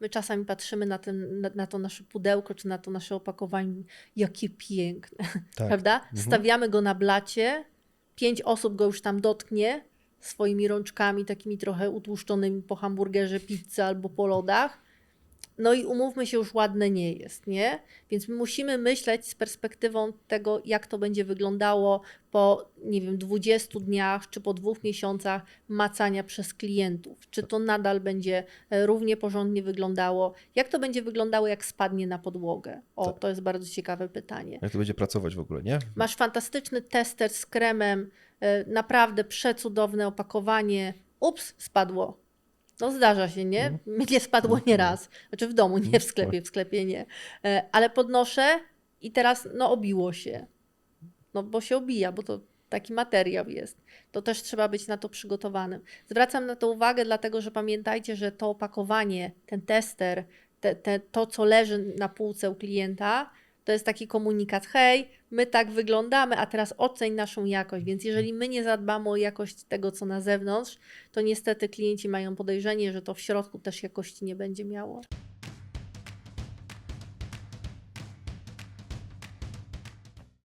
My czasami patrzymy na, ten, na, na to nasze pudełko, czy na to nasze opakowanie, jakie piękne, Tak. prawda? Stawiamy go na blacie, pięć osób go już tam dotknie swoimi rączkami takimi trochę utłuszczonymi po hamburgerze, pizzy albo po lodach. No i umówmy się, już ładne nie jest, nie? Więc my musimy myśleć z perspektywą tego, jak to będzie wyglądało po, nie wiem, 20 dniach czy po dwóch miesiącach macania przez klientów. Czy to nadal będzie e, równie porządnie wyglądało? Jak to będzie wyglądało, jak spadnie na podłogę? O, Tak. to jest bardzo ciekawe pytanie. Jak to będzie pracować w ogóle, nie? Masz fantastyczny tester z kremem, e, naprawdę przecudowne opakowanie. Ups, spadło. No zdarza się, nie? Mhm. Mnie spadło nie raz. Znaczy w domu, nie w sklepie, w sklepie nie. E, Ale podnoszę i teraz no obiło się. No bo się obija, bo to taki materiał jest. To też trzeba być na to przygotowanym. Zwracam na to uwagę, dlatego że pamiętajcie, że to opakowanie, ten tester, te, te, to co leży na półce u klienta, to jest taki komunikat, hej, my tak wyglądamy, a teraz oceń naszą jakość. Więc jeżeli my nie zadbamy o jakość tego, co na zewnątrz, to niestety klienci mają podejrzenie, że to w środku też jakości nie będzie miało.